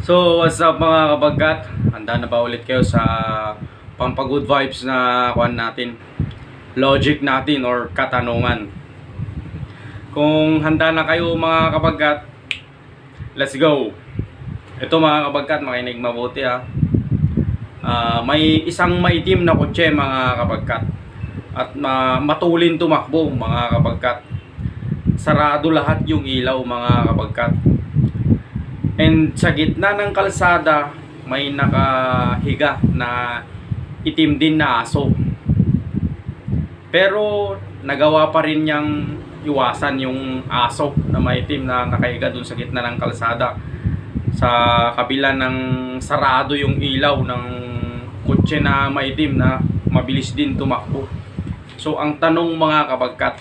So, what's up mga kabagkat? Handa na ba ulit kayo sa pampagood vibes na kuan natin? Logic natin or katanungan. Kung handa na kayo mga kabagkat, let's go! Ito mga kabagkat, makinig mabuti ha. Ah, may isang maitim na kotse mga kabagkat. At ma matulin tumakbo mga kabagkat. Sarado lahat yung ilaw mga kabagkat. And sa gitna ng kalsada, may nakahiga na itim din na aso. Pero nagawa pa rin niyang iwasan yung aso na maitim na nakahiga dun sa gitna ng kalsada. Sa kabila ng sarado yung ilaw ng kotse na maitim na mabilis din tumakbo. So ang tanong mga kabagkat,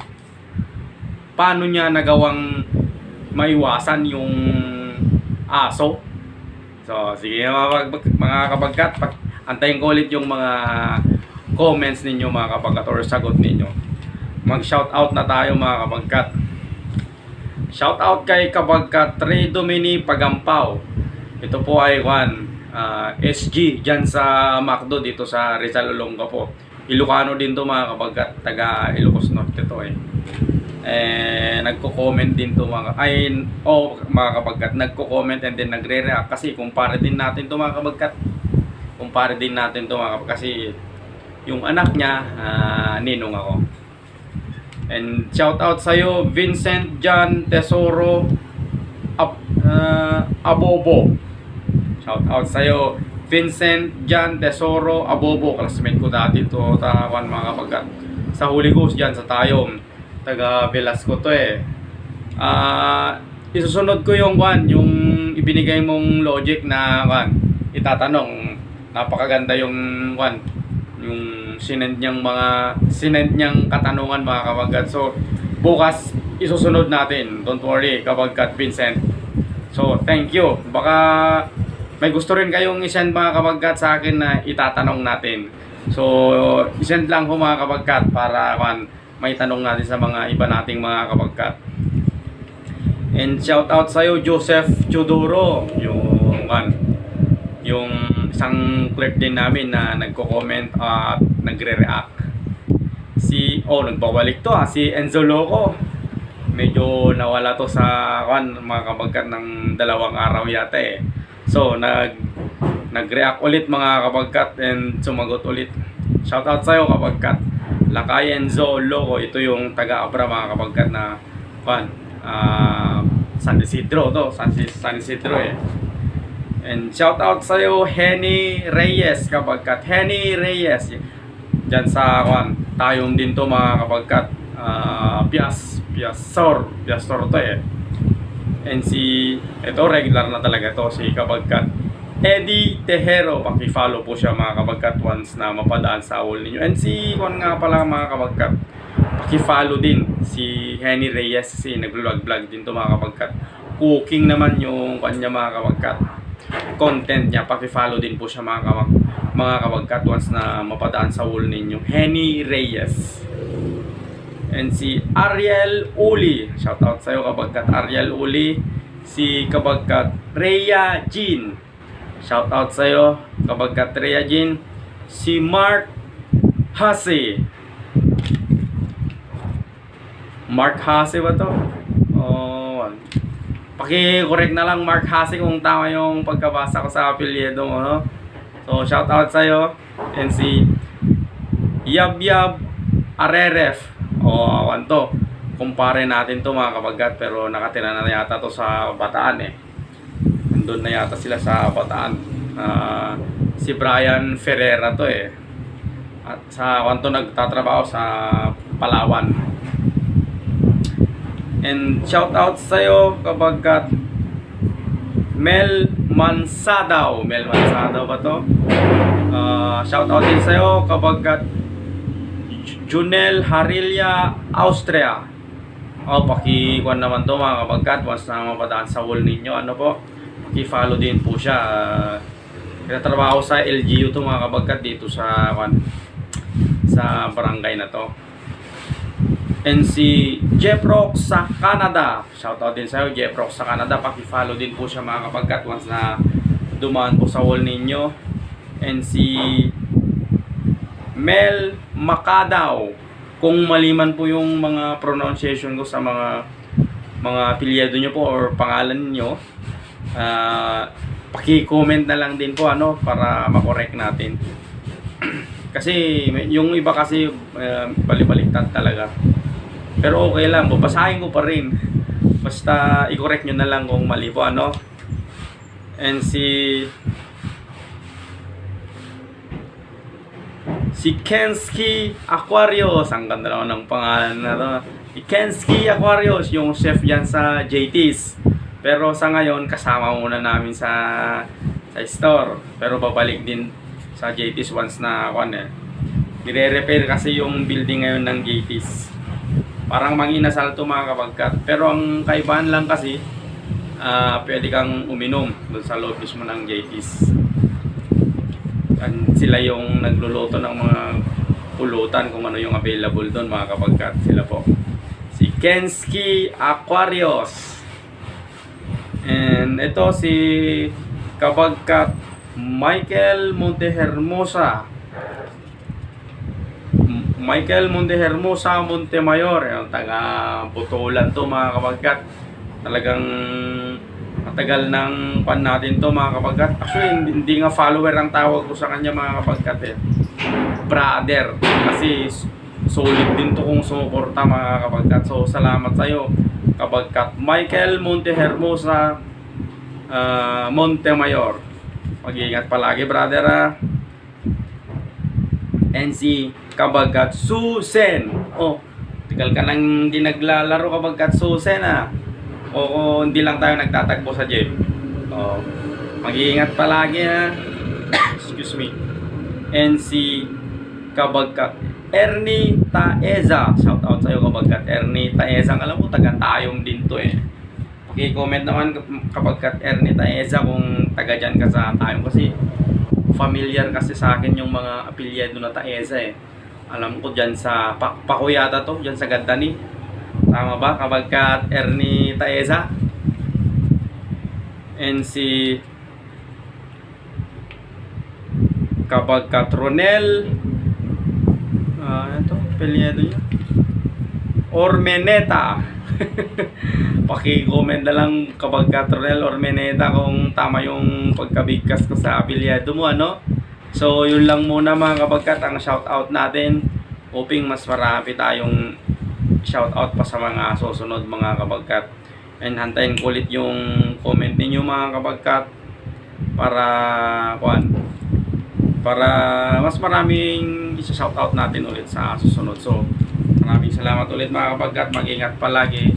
paano niya nagawang maiwasan yung aso. So, sige mga, mga kabagkat, pag, antayin ko ulit yung mga comments ninyo mga kabagkat or sagot ninyo. Mag-shout out na tayo mga kabagkat. Shout out kay kabagkat Ray Domini Pagampaw. Ito po ay Juan SG dyan sa Macdo dito sa Rizal Olonga po. Ilocano din to mga kabagkat, taga Ilocos Norte to eh eh nagko-comment din to mga ay oh mga kabagkat nagko-comment and then nagre-react kasi kumpara din natin to mga kabagkat. Kumpara din natin to mga kabagkat kasi yung anak niya ah, ninong ako. And shout out sa iyo Vincent John Tesoro Ab, ah, Abobo. Shout out sa iyo Vincent John Tesoro Abobo classmate ko dati to tawan mga kabagkat. Sa Holy Ghost dyan sa Tayom taga Velasco to eh. Ah, isusunod ko yung kwan, yung ibinigay mong logic na kwan, itatanong. Napakaganda yung kwan, yung sinend niyang mga sinend niyang katanungan mga kabagkat. So, bukas isusunod natin. Don't worry, kabagkat Vincent. So, thank you. Baka may gusto rin kayong isend mga kabagkat sa akin na itatanong natin. So, isend lang ko mga kabagkat para kwan, may tanong natin sa mga iba nating mga kabagkat. And shout out sa iyo Joseph Chodoro, yung man, yung isang clerk din namin na nagko-comment at nagre-react. Si oh nagbabalik to ah, si Enzo Loco. Medyo nawala to sa kan mga kabagkat ng dalawang araw yata eh. So nag nag-react ulit mga kabagkat and sumagot ulit. Shout out sa iyo kabagkat. Lakay Enzo Loco, ito yung taga-Abra mga kapagkat na fan. ah San Isidro to, San, San Isidro eh. And shout out sa iyo Henny Reyes kapagkat. Henny Reyes. Diyan sa kwan, tayong din to mga kapagkat. ah Pias, Piasor, Piasor to eh. And si, ito regular na talaga to, si kapagkat Eddie Tejero, paki-follow po siya mga kabagkat once na mapadaan sa wall ninyo. And si Juan nga pala mga kabagkat, paki-follow din si Henny Reyes kasi nag-vlog-vlog din to mga kabagkat. Cooking naman yung kanya mga kabagkat. Content niya, paki-follow din po siya mga kabag mga kabagkat once na mapadaan sa wall ninyo. Henny Reyes. And si Ariel Uli. Shout out sa iyo kabagkat Ariel Uli. Si kabagkat Rhea Jean. Shout out sa iyo, kabagkat Rhea Jean. Si Mark Hase. Mark Hase ba to? Oh, paki-correct na lang Mark Hase kung tama yung pagkabasa ko sa apelyido mo, no? So, shout out sa iyo. And si Yab Yab Areref. Oh, to. Kumpare natin to mga kabagkat pero nakatira na yata to sa Bataan eh doon na yata sila sa Bataan. Ah, si Brian Ferreira to eh. At sa kwanto nagtatrabaho sa Palawan. And shout out sa iyo kapagkat Mel Mansadaw. Mel Mansadaw ba to? Ah, shout out din sa iyo kapagkat Junel Harilia Austria. O, paki-kuan naman to mga kapagkat once na mapadaan sa wall ninyo. Ano po? I-follow din po siya. Uh, Pinatrabaho sa LGU to mga kabagkat dito sa kan sa barangay na to. And si Jeff Rock sa Canada. Shoutout din sa iyo, Jeff Rock sa Canada. Paki-follow din po siya mga kapagkat once na dumaan po sa wall ninyo. And si Mel Macadaw. Kung maliman po yung mga pronunciation ko sa mga mga apelyido nyo po or pangalan nyo, ah paki-comment na lang din po ano para makorek natin. kasi yung iba kasi uh, balibaliktad talaga. Pero okay lang, babasahin ko pa rin. Basta i-correct nyo na lang kung mali po ano. And si si Kensky Aquarius. Ang ganda naman ng pangalan na to. Si Kensky Aquarius, yung chef yan sa JT's. Pero sa ngayon, kasama muna namin sa sa store. Pero babalik din sa JT's once na kwan eh. Nire-repair kasi yung building ngayon ng JT's. Parang manginasal to mga kapagkat. Pero ang kaibahan lang kasi, ah pwede kang uminom doon sa loob mismo ng JT's. And sila yung nagluluto ng mga pulutan kung ano yung available doon mga kapagkat. Sila po. Si Kensky Aquarius. And ito si kapagkat Michael Montehermosa. Michael Montehermosa Montemayor. Yung taga Putulan to mga kapagkat. Talagang matagal ng pan natin to mga kapagkat. Actually, hindi, hindi nga follower ang tawag ko sa kanya mga kapagkat eh. Brother. Kasi solid din to kung sumuporta mga kapagkat. So, salamat sa'yo kapagkat. Michael Montehermosa ah, Montemayor. Mag-iingat palagi brother ah. And si Kabagkat Susen. Oh, tagal ka nang di naglalaro Kabagkat Susen ah. Oo, hindi lang tayo nagtatagpo sa gym. Oh, mag-iingat palagi ha. Excuse me. And si Kabagkat Ernie Taeza. Shout out sa'yo Kabagkat Ernie Taeza. Alam mo, taga tayong din to eh. Paki-comment naman kapag kat Ernie Taeza kung taga dyan ka sa tayong kasi familiar kasi sa akin yung mga apelyado na Taeza eh. Alam ko dyan sa Pakpako yata to, dyan sa Gandani. Tama ba? Kapag kat Ernie Taeza. And si kapag kat Ronel ah ito, apelyado niya. Ormeneta. Paki-comment na lang kapag Catronel or Meneta kung tama yung pagkabigkas ko sa apelyado mo, ano? So, yun lang muna mga kapagkat ang shoutout natin. Hoping mas marami tayong shoutout pa sa mga susunod mga kapagkat. And hantayin ko ulit yung comment ninyo mga kapagkat para kuan para mas maraming isa-shoutout natin ulit sa susunod. So, maraming salamat ulit mga kapagkat. Mag-ingat palagi.